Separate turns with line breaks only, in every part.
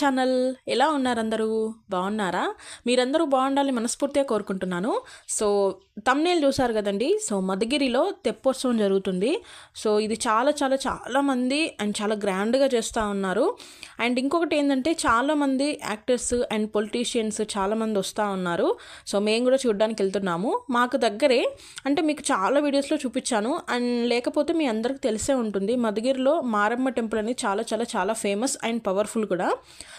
Channel. ఎలా ఉన్నారు అందరూ బాగున్నారా? మీరందరూ బాగుండాలని మనస్ఫూర్తిగా కోరుకుంటున్నాను. సో తమ్నేల్ చూసారు కదండి? సో మధుగిరిలో తెప్పోత్సవం జరుగుతుంది. సో ఇది చాలా చాలా చాలామంది అండ్ చాలా గ్రాండ్గా చేస్తూ ఉన్నారు. అండ్ ఇంకొకటి ఏంటంటే చాలామంది యాక్టర్స్ అండ్ పొలిటీషియన్స్ చాలామంది వస్తూ ఉన్నారు. సో మేము కూడా చూడడానికి వెళ్తున్నాము. మాకు దగ్గరే అంటే మీకు చాలా వీడియోస్లో చూపించాను. అండ్ లేకపోతే మీ అందరికి తెలిసే ఉంటుంది మధుగిరిలో మారమ్మ టెంపుల్ అనేది చాలా చాలా చాలా ఫేమస్ అండ్ పవర్ఫుల్ కూడా.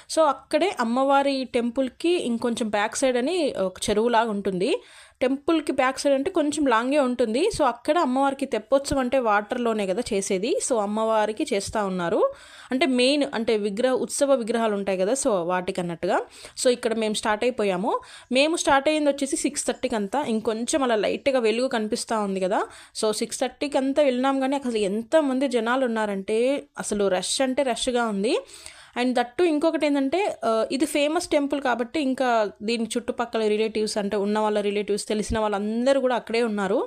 సో అక్కడే అమ్మవారి టెంపుల్కి ఇంకొంచెం బ్యాక్ సైడ్ అని ఒక చెరువులాగా ఉంటుంది. టెంపుల్కి బ్యాక్ సైడ్ అంటే కొంచెం లాంగే ఉంటుంది. సో అక్కడ అమ్మవారికి తెప్పోత్సవం అంటే వాటర్లోనే కదా చేసేది. సో అమ్మవారికి చేస్తూ ఉన్నారు. అంటే మెయిన్ అంటే విగ్రహ ఉత్సవ విగ్రహాలు ఉంటాయి కదా సో వాటికి అన్నట్టుగా. సో ఇక్కడ మేము స్టార్ట్ అయిపోయాము. మేము స్టార్ట్ అయ్యింది వచ్చేసి సిక్స్ థర్టీకి అంతా. ఇంకొంచెం అలా లైట్గా వెలుగు కనిపిస్తూ ఉంది కదా. సో సిక్స్ థర్టీకి అంతా వెళ్ళినాం కానీ అసలు ఎంతమంది జనాలు ఉన్నారంటే అసలు రష్ అంటే రష్గా ఉంది. అండ్ దట్టు ఇంకొకటి ఏంటంటే ఇది ఫేమస్ టెంపుల్ కాబట్టి ఇంకా దీని చుట్టుపక్కల రిలేటివ్స్ అంటే ఉన్న వాళ్ళ రిలేటివ్స్ తెలిసిన వాళ్ళందరూ కూడా అక్కడే ఉన్నారు.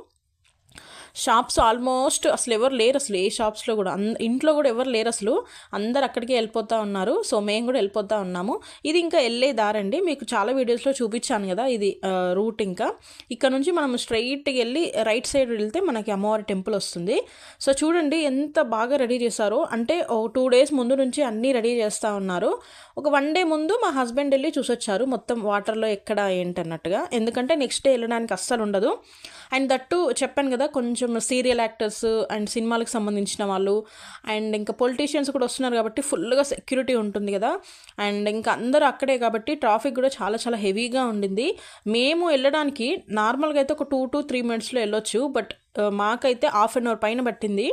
షాప్స్ ఆల్మోస్ట్ అసలు ఎవరు లేరు అసలు ఏ షాప్స్లో కూడా. అంద ఇంట్లో కూడా ఎవరు లేరు అసలు. అందరు అక్కడికి వెళ్ళిపోతూ ఉన్నారు. సో మేము కూడా వెళ్ళిపోతూ ఉన్నాము. ఇది ఇంకా వెళ్ళే దారండి. మీకు చాలా వీడియోస్లో చూపించాను కదా ఇది రూట్ ఇంకా. ఇక్కడ నుంచి మనం స్ట్రైట్కి వెళ్ళి రైట్ సైడ్ వెళ్తే మనకి అమ్మవారి టెంపుల్ వస్తుంది. సో చూడండి ఎంత బాగా రెడీ చేశారో. అంటే ఓ టూ డేస్ ముందు నుంచి అన్నీ రెడీ చేస్తూ ఉన్నారు. ఒక వన్ డే ముందు మా హస్బెండ్ వెళ్ళి చూసొచ్చారు మొత్తం వాటర్లో ఎక్కడ ఏంటన్నట్టుగా ఎందుకంటే నెక్స్ట్ డే వెళ్ళడానికి అస్సలు ఉండదు. అండ్ దట్టు చెప్పాను కదా కొంచెం సీరియల్ యాక్టర్స్ అండ్ సినిమాలకు సంబంధించిన వాళ్ళు. అండ్ ఇంకా పొలిటీషియన్స్ కూడా వస్తున్నారు కాబట్టి ఫుల్గా సెక్యూరిటీ ఉంటుంది కదా. అండ్ ఇంకా అందరూ అక్కడే కాబట్టి ట్రాఫిక్ కూడా చాలా చాలా హెవీగా ఉండింది. మేము వెళ్ళడానికి నార్మల్గా అయితే ఒక టూ టు త్రీ మినిట్స్లో వెళ్ళొచ్చు. బట్ మాకైతే హాఫ్ అన్ అవర్ పైన పట్టింది.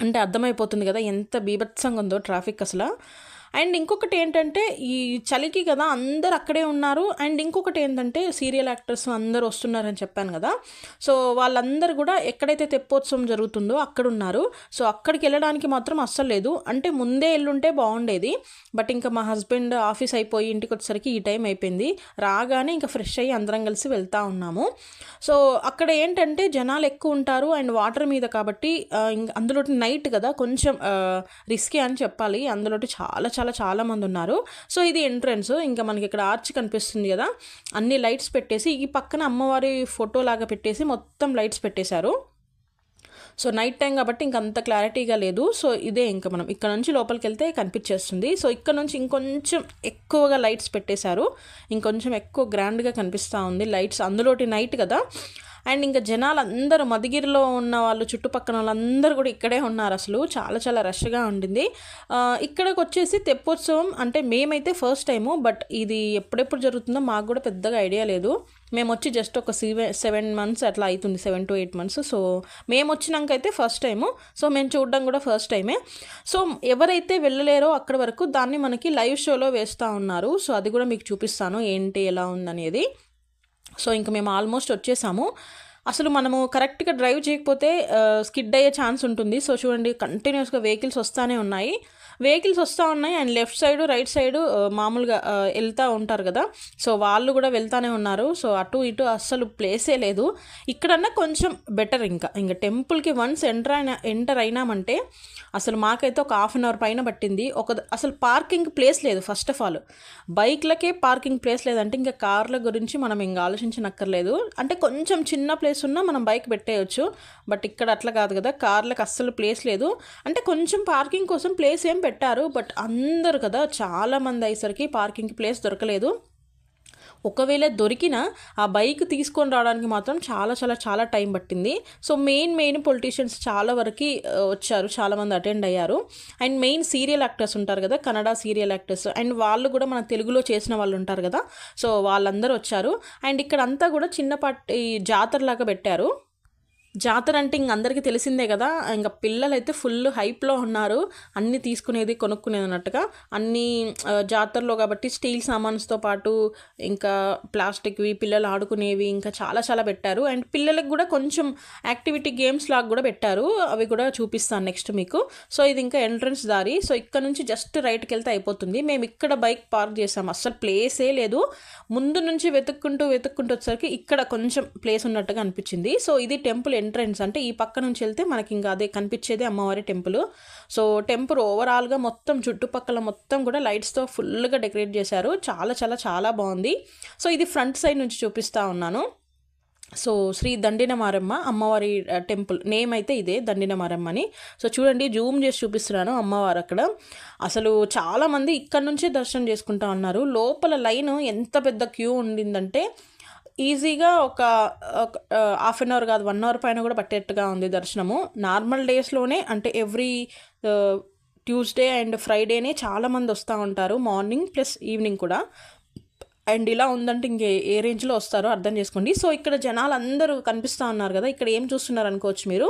అంటే అర్థమైపోతుంది కదా ఎంత బీభత్సంగా ఉందో ట్రాఫిక్ అసలు. అండ్ ఇంకొకటి ఏంటంటే ఈ చలికి కదా అందరు అక్కడే ఉన్నారు. అండ్ ఇంకొకటి ఏంటంటే సీరియల్ యాక్టర్స్ అందరూ వస్తున్నారని చెప్పాను కదా. సో వాళ్ళందరూ కూడా ఎక్కడైతే తెప్పోత్సవం జరుగుతుందో అక్కడ ఉన్నారు. సో అక్కడికి వెళ్ళడానికి మాత్రం అస్సలు లేదు. అంటే ముందే వెళ్ళుంటే బాగుండేది. బట్ ఇంకా మా హస్బెండ్ ఆఫీస్ అయిపోయి ఇంటికి వచ్చేసరికి ఈ టైం అయిపోయింది. రాగానే ఇంకా ఫ్రెష్ అయ్యి అందరం కలిసి వెళ్తూ ఉన్నాము. సో అక్కడ ఏంటంటే జనాలు ఎక్కువ ఉంటారు. అండ్ వాటర్ మీద కాబట్టి ఇంక అందులో నైట్ కదా కొంచెం రిస్కీ అని చెప్పాలి. అందులో చాలా చాలా చాలా చాలామంది ఉన్నారు. సో ఇది ఎంట్రన్స్ ఇంకా మనకి ఇక్కడ ఆర్చ్ కనిపిస్తుంది కదా. అన్ని లైట్స్ పెట్టేసి ఈ పక్కన అమ్మవారి ఫోటో లాగా పెట్టేసి మొత్తం లైట్స్ పెట్టేశారు. సో నైట్ టైం కాబట్టి ఇంక అంత క్లారిటీగా లేదు. సో ఇదే ఇంకా మనం ఇక్కడ నుంచి లోపలికి వెళ్తే కనిపించేస్తుంది. సో ఇక్కడ నుంచి ఇంకొంచెం ఎక్కువగా లైట్స్ పెట్టేశారు. ఇంకొంచెం ఎక్కువ గ్రాండ్గా కనిపిస్తూ ఉంది. లైట్స్ అందులోటి నైట్ కదా. అండ్ ఇంకా జనాలు అందరూ మధుగిరిలో ఉన్న వాళ్ళు చుట్టుపక్కల వాళ్ళందరూ కూడా ఇక్కడే ఉన్నారు అసలు. చాలా చాలా రష్గా ఉండింది. ఇక్కడికి వచ్చేసి తెప్పోత్సవం అంటే మేమైతే ఫస్ట్ టైము బట్ ఇది ఎప్పుడెప్పుడు జరుగుతుందో మాకు కూడా పెద్దగా ఐడియా లేదు. మేము వచ్చి జస్ట్ ఒక సెవెన్ సెవెన్ మంత్స్ అట్లా అవుతుంది seven to eight months. So మేము వచ్చినాక అయితే ఫస్ట్ టైము. సో మేము చూడడం కూడా ఫస్ట్ టైమే. సో ఎవరైతే వెళ్ళలేరో అక్కడ వరకు దాన్ని మనకి లైవ్ షోలో వేస్తూ ఉన్నారు. సో అది కూడా మీకు చూపిస్తాను ఏంటి ఎలా ఉందనేది. సో ఇంక మేము ఆల్మోస్ట్ వచ్చేసాము. అసలు మనము కరెక్ట్గా డ్రైవ్ చేయకపోతే స్కిడ్ అయ్యే ఛాన్స్ ఉంటుంది. సో చూడండి కంటిన్యూస్గా వెహికల్స్ వస్తూనే ఉన్నాయి. వెహికల్స్ వస్తూ ఉన్నాయి. And left side right side మామూలుగా వెళ్తూ ఉంటారు కదా. సో వాళ్ళు కూడా వెళ్తానే ఉన్నారు. సో అటు ఇటు అస్సలు ప్లేసే లేదు. ఇక్కడన్నా కొంచెం బెటర్ ఇంకా. ఇంకా టెంపుల్కి వన్స్ ఎంటర్ అయినా ఎంటర్ అయినామంటే అసలు మాకైతే ఒక హాఫ్ అన్ అవర్ పైన పట్టింది. ఒక అసలు పార్కింగ్ ప్లేస్ లేదు ఫస్ట్ ఆఫ్ ఆల్. బైక్లకే పార్కింగ్ ప్లేస్ లేదంటే ఇంకా కార్ల గురించి మనం ఇంకా ఆలోచించనక్కర్లేదు. అంటే కొంచెం చిన్న ప్లేస్ ఉన్నా మనం బైక్ పెట్టేయచ్చు. బట్ ఇక్కడ అట్లా కాదు కదా. కార్లకు అస్సలు ప్లేస్ లేదు. అంటే కొంచెం పార్కింగ్ కోసం ప్లేస్ ఏం పెట్టారు బట్ అందరు కదా చాలా మంది అయ్యేసరికి పార్కింగ్ ప్లేస్ దొరకలేదు. ఒకవేళ దొరికినా ఆ బైక్ తీసుకొని రావడానికి మాత్రం చాలా చాలా చాలా టైం పట్టింది. సో మెయిన్ మెయిన్ పొలిటీషియన్స్ చాలా వరకు వచ్చారు చాలామంది అటెండ్ అయ్యారు. అండ్ మెయిన్ సీరియల్ యాక్టర్స్ ఉంటారు కదా కన్నడ సీరియల్ యాక్టర్స్. అండ్ వాళ్ళు కూడా మన తెలుగులో చేసిన వాళ్ళు ఉంటారు కదా సో వాళ్ళందరూ వచ్చారు. అండ్ ఇక్కడ అంతా కూడా చిన్నపాటి జాతరలాగా పెట్టారు. జాతర అంటే ఇంక అందరికీ తెలిసిందే కదా. ఇంకా పిల్లలు అయితే ఫుల్ హైప్లో ఉన్నారు. అన్నీ తీసుకునేది కొనుక్కునేది అన్నట్టుగా. అన్నీ జాతరలో కాబట్టి స్టీల్ సామాన్స్తో పాటు ఇంకా ప్లాస్టిక్వి పిల్లలు ఆడుకునేవి ఇంకా చాలా చాలా పెట్టారు. అండ్ పిల్లలకు కూడా కొంచెం యాక్టివిటీ గేమ్స్ లాగా కూడా పెట్టారు. అవి కూడా చూపిస్తాను నెక్స్ట్ మీకు. సో ఇది ఇంకా ఎంట్రన్స్ దారి. సో ఇక్కడ నుంచి జస్ట్ రైట్కి వెళ్తే అయిపోతుంది. మేము ఇక్కడ బైక్ పార్క్ చేసాం. అస్సలు ప్లేసే లేదు. ముందు నుంచి వెతుక్కుంటూ వెతుక్కుంటూ వచ్చేసరికి ఇక్కడ కొంచెం ప్లేస్ ఉన్నట్టుగా అనిపించింది. సో ఇది టెంపుల్ ఎంట్రన్స్ అంటే ఈ పక్క నుంచి వెళ్తే మనకి ఇంకా అదే కనిపించేది అమ్మవారి టెంపుల్. సో టెంపుల్ ఓవరాల్గా మొత్తం చుట్టుపక్కల మొత్తం కూడా లైట్స్తో ఫుల్గా డెకరేట్ చేశారు. చాలా చాలా చాలా బాగుంది. సో ఇది ఫ్రంట్ సైడ్ నుంచి చూపిస్తా ఉన్నాను. సో శ్రీ దండిన మారమ్మ అమ్మవారి టెంపుల్. నేమ్ అయితే ఇదే దండిన మారమ్మ అని. సో చూడండి జూమ్ చేసి చూపిస్తున్నాను అమ్మవారు అక్కడ. అసలు చాలామంది ఇక్కడ నుంచే దర్శనం చేసుకుంటా ఉన్నారు. లోపల లైన్ ఎంత పెద్ద క్యూ ఉండిందంటే ఈజీగా ఒక హాఫ్ అన్ అవర్ కాదు వన్ అవర్ పైన కూడా పట్టేట్టుగా ఉంది దర్శనము. నార్మల్ డేస్లోనే అంటే ఎవ్రీ ట్యూస్డే అండ్ ఫ్రైడేనే చాలామంది వస్తూ ఉంటారు మార్నింగ్ ప్లస్ ఈవినింగ్ కూడా. అండ్ ఇలా ఉందంటే ఇంకే ఏ రేంజ్లో వస్తారో అర్థం చేసుకోండి. సో ఇక్కడ జనాలు అందరూ కనిపిస్తూ ఉన్నారు కదా ఇక్కడ ఏం చూస్తున్నారు అనుకోవచ్చు మీరు?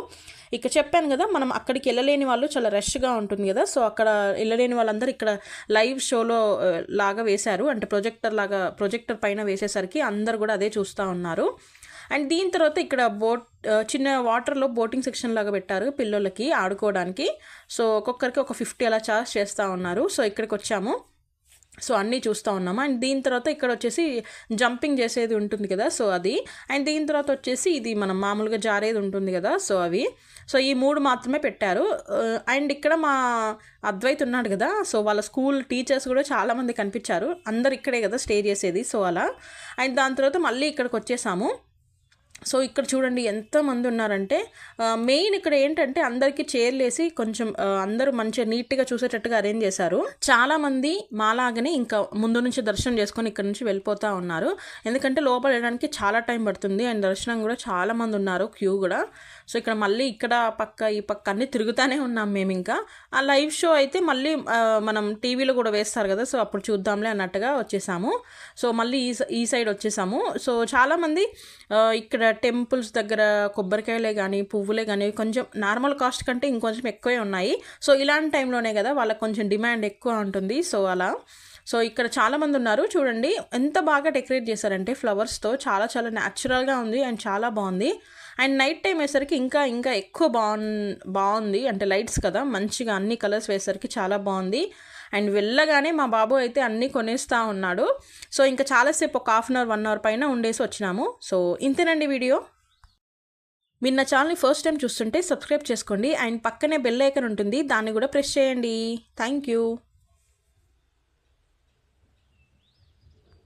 ఇక్కడ చెప్పాను కదా మనం అక్కడికి వెళ్ళలేని వాళ్ళు చాలా రష్గా ఉంటుంది కదా సో అక్కడ వెళ్ళలేని వాళ్ళందరూ ఇక్కడ లైవ్ షోలో లాగా వేశారు. అంటే ప్రొజెక్టర్ లాగా ప్రొజెక్టర్ పైన వేసేసరికి అందరు కూడా అదే చూస్తూ ఉన్నారు. అండ్ దీని తర్వాత ఇక్కడ బోట్ చిన్న వాటర్లో బోటింగ్ సెక్షన్ లాగా పెట్టారు పిల్లలకి ఆడుకోవడానికి. సో ఒక్కొక్కరికి ఒక ఫిఫ్టీ అలా చార్జ్ చేస్తూ ఉన్నారు. సో ఇక్కడికి వచ్చాము. సో అన్నీ చూస్తూ ఉన్నాము. అండ్ దీని తర్వాత ఇక్కడ వచ్చేసి జంపింగ్ చేసేది ఉంటుంది కదా సో అది. అండ్ దీని తర్వాత వచ్చేసి ఇది మనం మామూలుగా జారేది ఉంటుంది కదా సో అవి. సో ఈ మూడు మాత్రమే పెట్టారు. అండ్ ఇక్కడ మా అద్వైత్ ఉన్నాడు కదా సో వాళ్ళ స్కూల్ టీచర్స్ కూడా చాలామంది కనిపించారు. అందరు ఇక్కడే కదా స్టే చేసేది సో అలా. అండ్ దాని తర్వాత మళ్ళీ ఇక్కడికి వచ్చేసాము. సో ఇక్కడ చూడండి ఎంతమంది ఉన్నారంటే మెయిన్ ఇక్కడ ఏంటంటే అందరికీ చేర్లేసి కొంచెం అందరూ మంచిగా నీట్గా చూసేటట్టుగా అరేంజ్ చేశారు. చాలా మంది మాలాగనే ఇంకా ముందు నుంచి దర్శనం చేసుకొని ఇక్కడ నుంచి వెళ్ళిపోతా ఉన్నారు. ఎందుకంటే లోపల వెళ్ళడానికి చాలా టైం పడుతుంది అండ్ దర్శనం కూడా చాలా మంది ఉన్నారు క్యూ కూడా. సో ఇక్కడ మళ్ళీ ఇక్కడ పక్క ఈ పక్క అన్ని తిరుగుతూనే ఉన్నాం మేము ఇంకా. ఆ లైవ్ షో అయితే మళ్ళీ మనం టీవీలో కూడా వేస్తారు కదా సో అప్పుడు చూద్దాంలే అన్నట్టుగా వచ్చేసాము. సో మళ్ళీ ఈ ఈ సైడ్ వచ్చేసాము. సో చాలామంది ఇక్కడ టెంపుల్స్ దగ్గర కొబ్బరికాయలే కానీ పువ్వులే కానీ కొంచెం నార్మల్ కాస్ట్ కంటే ఇంకొంచెం ఎక్కువే ఉన్నాయి. సో ఇలాంటి టైంలోనే కదా వాళ్ళకి కొంచెం డిమాండ్ ఎక్కువ ఉంటుంది. సో అలా. సో ఇక్కడ చాలామంది ఉన్నారు. చూడండి ఎంత బాగా డెకరేట్ చేశారంటే ఫ్లవర్స్తో చాలా చాలా న్యాచురల్గా ఉంది అండ్ చాలా బాగుంది. అండ్ నైట్ టైం వేసరికి ఇంకా ఇంకా ఎక్కువ బాగు బాగుంది. అంటే లైట్స్ కదా మంచిగా అన్ని కలర్స్ వేసరికి చాలా బాగుంది. అండ్ వెళ్ళగానే మా బాబు అయితే అన్నీ కొనేస్తూ ఉన్నాడు. సో ఇంకా చాలాసేపు ఒక half an hour one hour పైన ఉండేసి వచ్చినాము. సో ఇంతేనండి వీడియో. మీరు నా ఛానల్ని ఫస్ట్ టైం చూస్తుంటే సబ్స్క్రైబ్ చేసుకోండి. అండ్ పక్కనే బెల్ ఐకన్ ఉంటుంది దాన్ని కూడా ప్రెస్ చేయండి. Thank you.